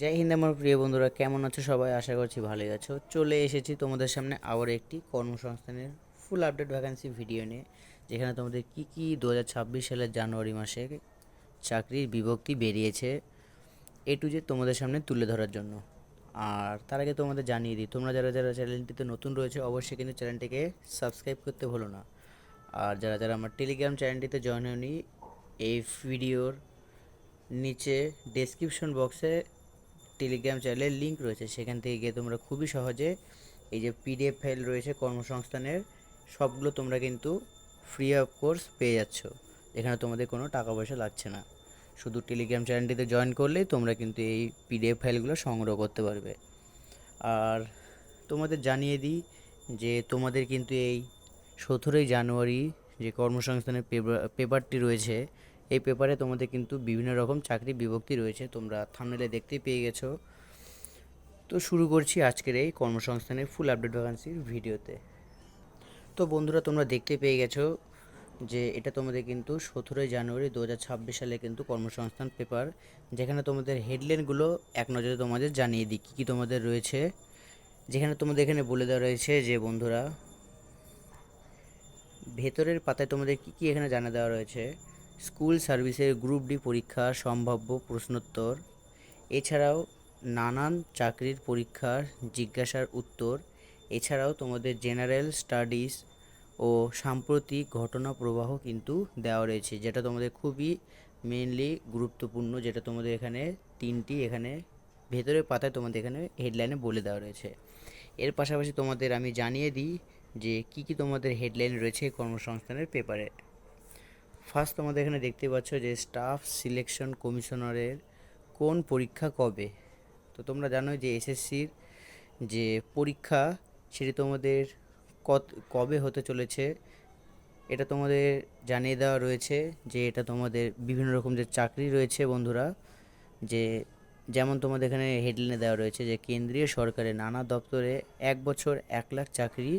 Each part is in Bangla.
জয় হিন্দ আমার প্রিয় বন্ধুরা, কেমন আছো সবাই? আশা করছি ভালোই আছো। চলে এসেছি তোমাদের সামনে আবার একটি কর্মসংস্থানের ফুল আপডেট ভ্যাকান্সি ভিডিও নিয়ে, যেখানে তোমাদের কি কি দু হাজার ছাব্বিশ সালের জানুয়ারি মাসে চাকরির বিভক্তি বেরিয়েছে এ টু জেড তোমাদের সামনে তুলে ধরার জন্য। আর তার আগে তোমাদের জানিয়ে দিই, তোমরা যারা যারা চ্যানেলটিতে নতুন রয়েছে, অবশ্যই কিন্তু চ্যানেলটিকে সাবস্ক্রাইব করতে ভুলো না। আর যারা যারা আমার টেলিগ্রাম চ্যানেলটিতে জয়েন হয়নি, এই ভিডিওর নিচে ডেসক্রিপশন বক্সে টেলিগ্রাম চ্যানেলের লিঙ্ক রয়েছে, সেখান থেকে গিয়ে তোমরা খুবই সহজে এই যে পিডিএফ ফাইল রয়েছে কর্মসংস্থানের, সবগুলো তোমরা কিন্তু ফ্রি অফ কোর্স পেয়ে যাচ্ছ। এখানে তোমাদের কোনো টাকা পয়সা লাগছে না। শুধু টেলিগ্রাম চ্যানেলটিতে জয়েন করলেই তোমরা কিন্তু এই পিডিএফ ফাইলগুলো সংগ্রহ করতে পারবে। আর তোমাদের জানিয়ে দিই যে তোমাদের কিন্তু এই সতেরোই জানুয়ারি যে কর্মসংস্থানের পেপার পেপারটি রয়েছে এই পেপারে তোমাদের কিন্তু বিভিন্ন রকম চাকরি বিভক্তি রয়েছে, তোমরা থামনেলে দেখতেই পেয়ে গেছো। তো শুরু করছি আজকের এই কর্মসংস্থানের ফুল আপডেট ভ্যাকান্সির ভিডিওতে। তো বন্ধুরা, তোমরা দেখতে পেয়ে গেছো যে এটা তোমাদের কিন্তু সতেরোই জানুয়ারি দু হাজার ছাব্বিশ সালে কিন্তু কর্মসংস্থান পেপার, যেখানে তোমাদের হেডলাইনগুলো এক নজরে তোমাদের জানিয়ে দিই, কী কী তোমাদের রয়েছে। যেখানে তোমাদের এখানে বলে দেওয়া রয়েছে যে, বন্ধুরা, ভেতরের পাতায় তোমাদের কী কী এখানে জানা দেওয়া রয়েছে স্কুল সার্ভিসের গ্রুপ ডি পরীক্ষার সম্ভাব্য প্রশ্নোত্তর। এছাড়াও নানান চাকরির পরীক্ষার জিজ্ঞাসার উত্তর। এছাড়াও তোমাদের জেনারেল স্টাডিজ ও সাম্প্রতিক ঘটনা প্রবাহ কিন্তু দেওয়া রয়েছে, যেটা তোমাদের খুবই মেনলি গুরুত্বপূর্ণ, যেটা তোমাদের এখানে তিনটি এখানে ভেতরের পাতায় তোমাদের এখানে হেডলাইনে বলে দেওয়া রয়েছে। এর পাশাপাশি তোমাদের আমি জানিয়ে দিই যে কি কি তোমাদের হেডলাইন রয়েছে কর্মসংস্থানের পেপারে। ফার্স্ট তোমাদের এখানে দেখতে পাচ্ছ যে স্টাফ সিলেকশন কমিশনারের কোন পরীক্ষা কবে? তো তোমরা জানো যে এসএসসির যে পরীক্ষা, সেটি তোমাদের কত, কবে হতে চলেছে? এটা তোমাদের জানিয়ে দেওয়া রয়েছে যে এটা তোমাদের বিভিন্ন রকম যে চাকরি রয়েছে বন্ধুরা, যে যেমন তোমাদের এখানে হেডলাইনে দেওয়া রয়েছে যে কেন্দ্রীয় সরকারের নানা দপ্তরে এক বছর এক লাখ চাকরি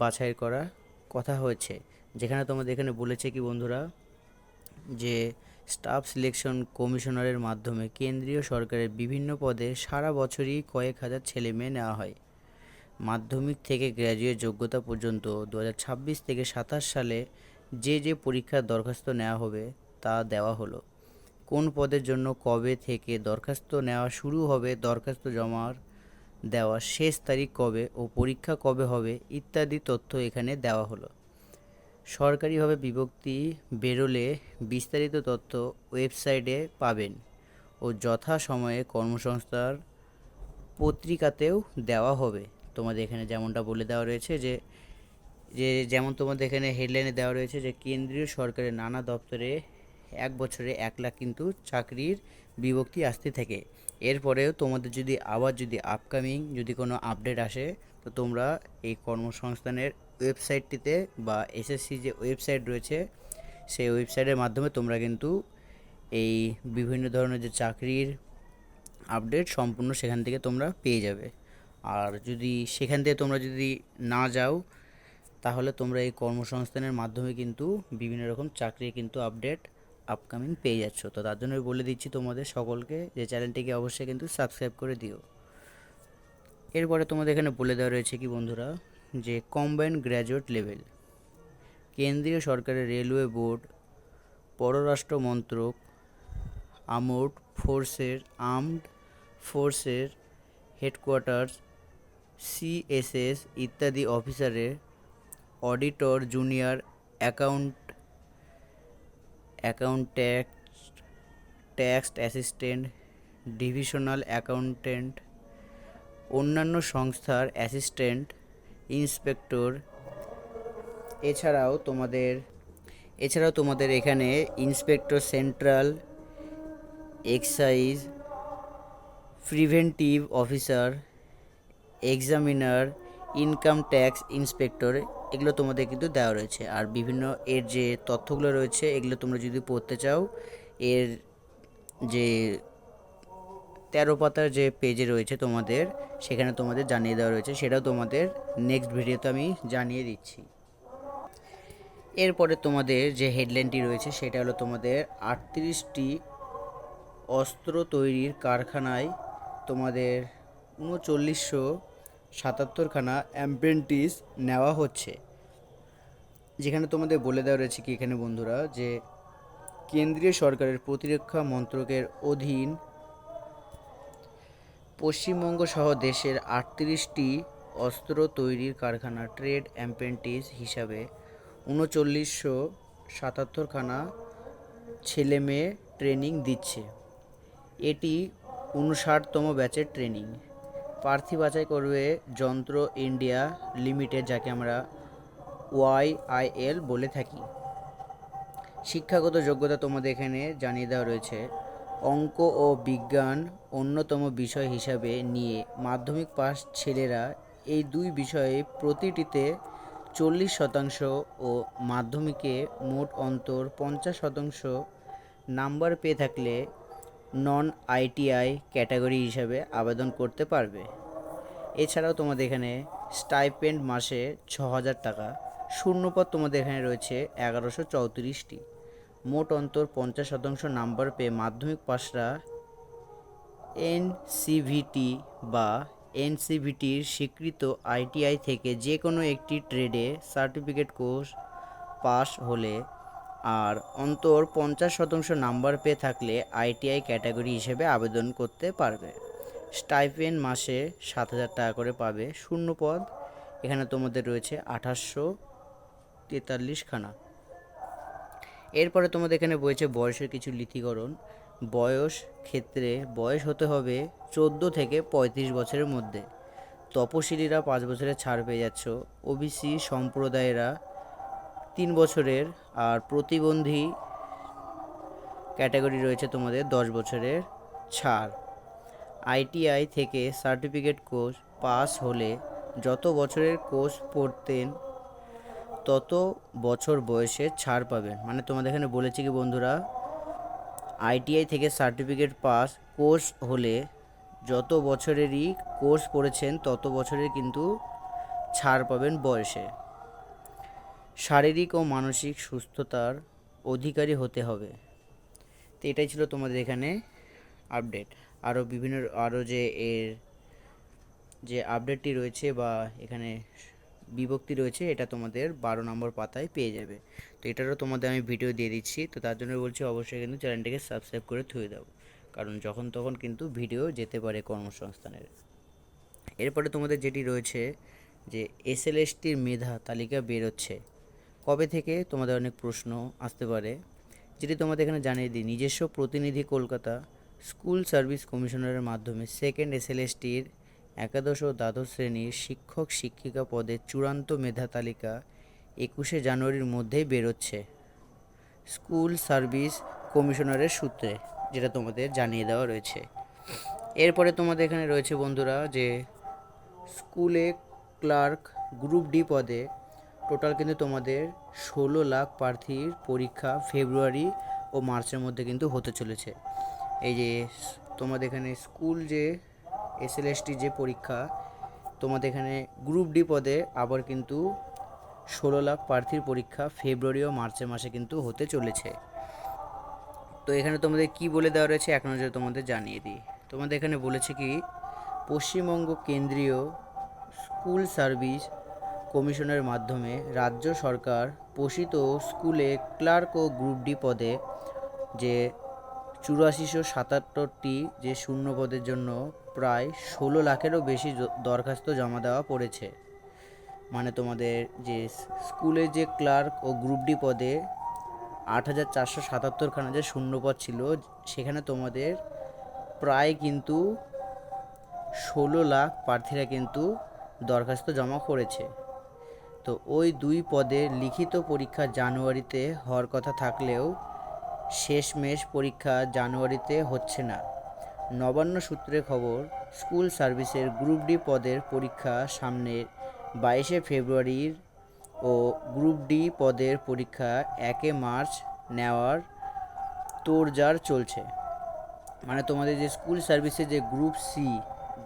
বাছাই করা কথা হয়েছে। যেখানে তোমাদের এখানে বলেছে কি বন্ধুরা, যে স্টাফ সিলেকশন কমিশনারের মাধ্যমে কেন্দ্রীয় সরকারের বিভিন্ন পদে সারা বছরই কয়েক হাজার ছেলে মেয়ে নেওয়া হয়। মাধ্যমিক থেকে গ্র্যাজুয়েট যোগ্যতা পর্যন্ত দু হাজার ছাব্বিশ থেকে সাতাশ সালে যে যে পরীক্ষার দরখাস্ত নেওয়া হবে তা দেওয়া হলো। কোন পদের জন্য কবে থেকে দরখাস্ত নেওয়া শুরু হবে, দরখাস্ত জমার দেওয়ার শেষ তারিখ কবে ও পরীক্ষা কবে হবে ইত্যাদি তথ্য এখানে দেওয়া হলো। সরকারিভাবে বিভক্তি বেরোলে বিস্তারিত তথ্য ওয়েবসাইটে পাবেন ও যথা সময়ে কর্মসংস্থার পত্রিকাতেও দেওয়া হবে। তোমাদের এখানে যেমনটা বলে দেওয়া রয়েছে যে যে যেমন তোমাদের এখানে হেডলাইনে দেওয়া রয়েছে যে, কেন্দ্রীয় সরকারের নানা দপ্তরে এক বছরে এক লাখ কিন্তু চাকরির বিভক্তি আসতে থাকে। এরপরেও তোমাদের যদি আবার যদি আপকামিং যদি কোনো আপডেট আসে, তো তোমরা এই কর্মসংস্থানের ওয়েবসাইটটিতে বা এসএসসি যে ওয়েবসাইট রয়েছে, সেই ওয়েবসাইটের মাধ্যমে তোমরা কিন্তু এই বিভিন্ন ধরনের যে চাকরির আপডেট সম্পূর্ণ সেখান থেকে তোমরা পেয়ে যাবে। আর যদি সেখান থেকে তোমরা যদি না যাও, তাহলে তোমরা এই কর্মসংস্থানের মাধ্যমে কিন্তু বিভিন্ন রকম চাকরির কিন্তু আপডেট আপকামিং পেয়ে যাচ্ছ। তো তার জন্য বলে দিচ্ছি তোমাদের সকলকে যে চ্যানেলটিকে অবশ্যই কিন্তু সাবস্ক্রাইব করে দিও। এরপরে তোমাদের এখানে বলে দেওয়া রয়েছে কি বন্ধুরা যে কম্বাইন্ড গ্র্যাজুয়েট লেভেল। কেন্দ্রীয় সরকারের রেলওয়ে বোর্ড, পররাষ্ট্র মন্ত্রক, আমোড ফোর্সের আর্মড ফোর্সের হেডকোয়ার্টার্স, সিএসএস ইত্যাদি অফিসারের auditor, junior, account account tax tax assistant, divisional accountant, অন্যান্য সংস্থার অ্যাসিস্ট্যান্ট ইন্সপেক্টর, এছাড়াও তোমাদের এছাড়াও তোমাদের এখানে inspector central, excise, preventive officer, examiner, income tax inspector, এগুলো তোমাদের কিন্তু দেওয়া রয়েছে। আর বিভিন্ন এর যে তথ্যগুলো রয়েছে, এগুলো তোমরা যদি পড়তে চাও, এর যে তেরো পাতার যে পেজে রয়েছে তোমাদের, সেখানে তোমাদের জানিয়ে দেওয়া রয়েছে, সেটাও তোমাদের নেক্সট ভিডিওতে আমি জানিয়ে দিচ্ছি। এরপরে তোমাদের যে হেডলাইনটি রয়েছে, সেটা হলো তোমাদের আটত্রিশটি অস্ত্র তৈরির কারখানায় তোমাদের উনচল্লিশশো সাতাত্তরখানা অ্যাম্পেন্টিস নেওয়া হচ্ছে। যেখানে তোমাদের বলে দেওয়া রয়েছে কি এখানে বন্ধুরা, যে কেন্দ্রীয় সরকারের প্রতিরক্ষা মন্ত্রকের অধীন পশ্চিমবঙ্গ সহ দেশের আটত্রিশটি অস্ত্র তৈরির কারখানা, ট্রেড অ্যাম্পেন্টিস হিসাবে উনচল্লিশশো সাতাত্তরখানা ছেলে মেয়ে ট্রেনিং দিচ্ছে। এটি উনষাটতম ব্যাচের ট্রেনিং। প্রার্থী বাছাই করবে যন্ত্র ইন্ডিয়া লিমিটেড, যাকে আমরা ওয়াইআইএল বলে থাকি। শিক্ষাগত যোগ্যতা তোমাদের এখানে জানিয়ে দেওয়া রয়েছে। অঙ্ক ও বিজ্ঞান অন্যতম বিষয় হিসাবে নিয়ে মাধ্যমিক পাস ছেলেরা এই দুই বিষয়ে প্রতিটিতে চল্লিশ শতাংশ ও মাধ্যমিকে মোট অন্তর পঞ্চাশ শতাংশ নাম্বার পেয়ে থাকলে নন আইটিআই ক্যাটাগরি হিসাবে আবেদন করতে পারবে। এছাড়াও তোমাদের এখানে স্টাইপেন্ড মাসে ছ হাজার টাকা, শূন্যপদ তোমাদের এখানে রয়েছে এগারোশো চৌত্রিশটি। মোট অন্তর পঞ্চাশ শতাংশ নাম্বার পেয়ে মাধ্যমিক পাশরা এনসিভিটি বা এনসিভিটির স্বীকৃত আইটিআই থেকে যে কোনো একটি ট্রেডে সার্টিফিকেট কোর্স পাস হলে আর অন্তর পঞ্চাশ শতাংশ নাম্বার পেয়ে থাকলে আইটিআই ক্যাটাগরি হিসেবে আবেদন করতে পারবে। স্টাইপেন্ড মাসে সাত হাজার টাকা করে পাবে শূন্য পদ। এখানে তোমাদের রয়েছে আঠাশশো তেতাল্লিশ খানা। এরপরে তোমাদের এখানে বলেছে বয়সের কিছু লিথিকরণ বয়স ক্ষেত্রে বয়স হতে হবে চোদ্দ থেকে পঁয়ত্রিশ বছরের মধ্যে। তপশিলীরা পাঁচ বছরের ছাড় পেয়ে যাচ্ছ। ওবিসি সম্প্রদায়েরা তিন বছরের আর প্রতিবন্ধী ক্যাটাগরি রয়েছে তোমাদের দশ বছরের ছাড়। আইটিআই থেকে সার্টিফিকেট কোর্স পাস হলে যত বছরের কোর্স পড়তেন তত বছর বয়সে ছাড় পাবেন। মানে তোমাদের এখানে বলেছি কি বন্ধুরা আইটিআই থেকে সার্টিফিকেট পাস কোর্স হলে যত বছরেরই কোর্স পড়েছেন, তত বছরের কিন্তু ছাড় পাবেন বয়সে। শারীরিক ও মানসিক সুস্থতার অধিকারী হতে হবে। তো এটাই ছিল তোমাদের এখানে আপডেট আরও বিভিন্ন আরও যে এর যে আপডেটটি রয়েছে বা এখানে বিভক্তি রয়েছে, এটা তোমাদের বারো নম্বর পাতায় পেয়ে যাবে। তো এটারও তোমাদের আমি ভিডিও দিয়ে দিচ্ছি, তো তার জন্য বলছি অবশ্যই কিন্তু চ্যানেলটিকে সাবস্ক্রাইব করে থুয়ে দাও। কারণ যখন তখন কিন্তু ভিডিও যেতে পারে কর্মসংস্থানের। এরপরে তোমাদের যেটি রয়েছে যে এসএলএসটির মেধা তালিকা বেরোচ্ছে। কবে থেকে? তোমাদের অনেক প্রশ্ন আসতে পারে। যেটি তোমাদের এখানে জানিয়ে দিই, নিজস্ব প্রতিনিধি কলকাতা স্কুল সার্ভিস কমিশনারের মাধ্যমে সেকেন্ড এসএলএসটির একাদশ ও দ্বাদশ শ্রেণির শিক্ষক শিক্ষিকা পদে চূড়ান্ত মেধা তালিকা একুশে জানুয়ারির মধ্যেই বেরোচ্ছে। স্কুল সার্ভিস কমিশনারের সূত্রে, যেটা তোমাদের জানিয়ে দেওয়া রয়েছে। এরপরে তোমাদের এখানে রয়েছে বন্ধুরা যে, স্কুলে ক্লার্ক গ্রুপ ডি পদে টোটাল কিন্তু তোমাদের ষোলো লাখ প্রার্থীর পরীক্ষা ফেব্রুয়ারি ও মার্চের মধ্যে কিন্তু হতে চলেছে। এই যে, তোমাদের এখানে স্কুল যে এসএলএসটি যে পরীক্ষা, তোমাদের এখানে গ্রুপ ডি পদে আবার কিন্তু ষোলো লাখ প্রার্থীর পরীক্ষা ফেব্রুয়ারি ও মার্চের মাসে কিন্তু হতে চলেছে। তো এখানে তোমাদের কি বলে দেওয়া রয়েছে এক নজরে তোমাদের জানিয়ে দিই। তোমাদের এখানে বলেছে কি, পশ্চিমবঙ্গ কেন্দ্রীয় স্কুল সার্ভিস কমিশনের মাধ্যমে রাজ্য সরকার পোষিত স্কুলে ক্লার্ক ও গ্রুপ ডি পদে যে চুরাশিশো সাতাত্তরটি যে শূন্য পদের জন্য প্রায় ষোলো লাখেরও বেশি দরখাস্ত জমা দেওয়া পড়েছে। মানে তোমাদের যে স্কুলে যে ক্লার্ক ও গ্রুপ ডি পদে আট হাজার চারশো সাতাত্তরখানা যে শূন্যপদ ছিল, সেখানে তোমাদের প্রায় কিন্তু ষোলো লাখ প্রার্থীরা কিন্তু দরখাস্ত জমা করেছে। তো ওই দুই পদে লিখিত পরীক্ষা জানুয়ারিতে হওয়ার কথা থাকলেও শেষমেশ পরীক্ষা জানুয়ারিতে হচ্ছে না। নবান্ন সূত্রে খবর, স্কুল সার্ভিসের গ্রুপ ডি পদের পরীক্ষা সামনের বাইশে ফেব্রুয়ারির ও গ্রুপ ডি পদের পরীক্ষা একে মার্চ নেওয়ার তোড়জাড় চলছে। মানে তোমাদের যে স্কুল সার্ভিসে যে গ্রুপ সি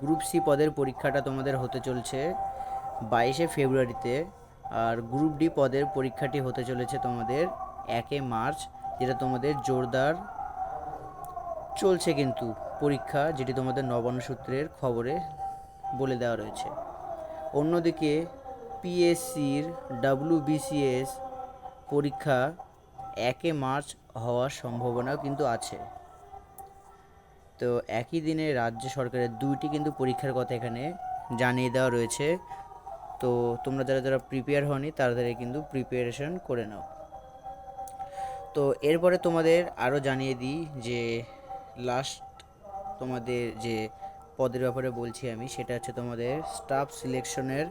গ্রুপ সি পদের পরীক্ষাটা তোমাদের হতে চলছে বাইশে ফেব্রুয়ারিতে আর গ্রুপ ডি পদের পরীক্ষাটি হতে চলেছে তোমাদের একে মার্চ, যেটা তোমাদের জোরদার চলছে কিন্তু পরীক্ষা, যেটি তোমাদের নবান্ন সূত্রের খবরে বলে দেওয়া রয়েছে। অন্যদিকে পিএসসির ডাব্লিউবিসিএস পরীক্ষা একে মার্চ হওয়ার সম্ভাবনাও কিন্তু আছে। তো একই দিনে রাজ্য সরকারের দুইটি কিন্তু পরীক্ষার কথা এখানে জানিয়ে দেওয়া রয়েছে। তো তোমরা যারা যারা প্রিপেয়ার হওনি তাড়াতাড়ি কিন্তু প্রিপারেশন করে নাও। তো এরপরে তোমাদের আরও জানিয়ে দিই যে লাস্ট তোমাদের যে পদের ব্যাপারে বলছি আমি, সেটা হচ্ছে তোমাদের স্টাফ সিলেকশনের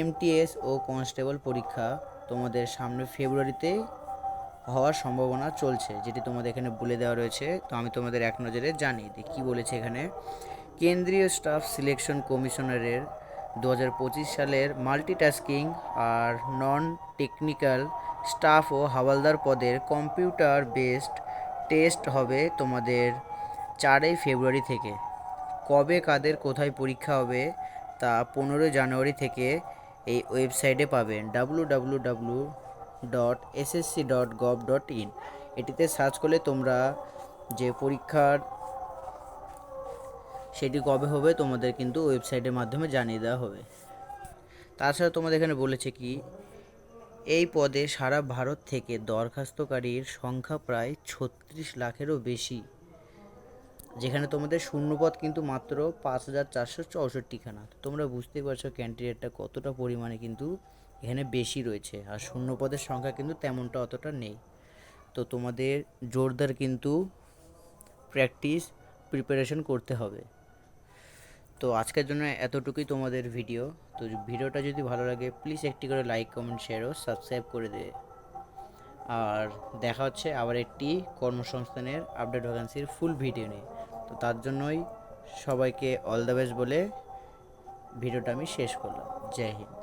এমটিএস ও কনস্টেবল পরীক্ষা তোমাদের সামনে ফেব্রুয়ারিতে হওয়ার সম্ভাবনা চলছে, যেটি তোমাদের এখানে বলে দেওয়া রয়েছে। তো আমি তোমাদের এক নজরে জানিয়ে দিই, কী বলেছে এখানে? কেন্দ্রীয় স্টাফ সিলেকশন কমিশনারের দু পঁচিশ সালের মাল্টিটাস্কিং আর নন টেকনিক্যাল স্টাফ ও হাওয়ালদার পদের কম্পিউটার বেসড টেস্ট হবে তোমাদের চারই ফেব্রুয়ারি থেকে। কবে কাদের কোথায় পরীক্ষা হবে তা পনেরোই জানুয়ারি থেকে এই ওয়েবসাইটে পাবেন। W W W dot SSC dot gov dot in এটিতে সার্চ করলে তোমরা যে পরীক্ষার সেটি কবে হবে তোমাদের কিন্তু ওয়েবসাইটের মাধ্যমে জানিয়ে দেওয়া হবে। তাছাড়া তোমাদের এখানে বলেছে কি, এই পদে সারা ভারত থেকে দরখাস্তকারীর সংখ্যা প্রায় ছত্রিশ লাখেরও বেশি। যেখানে তোমাদের শূন্যপদ কিন্তু মাত্র পাঁচ হাজার চারশো চৌষট্টিখানা। তোমরা বুঝতেই পারছ ক্যান্ডিডেটটা কতটা পরিমাণে কিন্তু এখানে বেশি রয়েছে আর শূন্যপদের সংখ্যা কিন্তু তেমনটা অতটা নেই। তো তোমাদের জোরদার কিন্তু প্র্যাকটিস, প্রিপারেশন করতে হবে। তো আজকের জন্য এতটুকুই তোমাদের ভিডিও। তো ভিডিওটা যদি ভালো লাগে প্লিজ একটি করে লাইক কমেন্ট শেয়ার ও সাবস্ক্রাইব করে দেবে আর দেখা হচ্ছে আবার একটি কর্মসংস্থানের আপডেট ভ্যাকান্সির ফুল ভিডিও নিয়ে। তো তার জন্যই সবাইকে অল দ্য বেস্ট বলে ভিডিওটা আমি শেষ করলাম। জয় হিন্দ।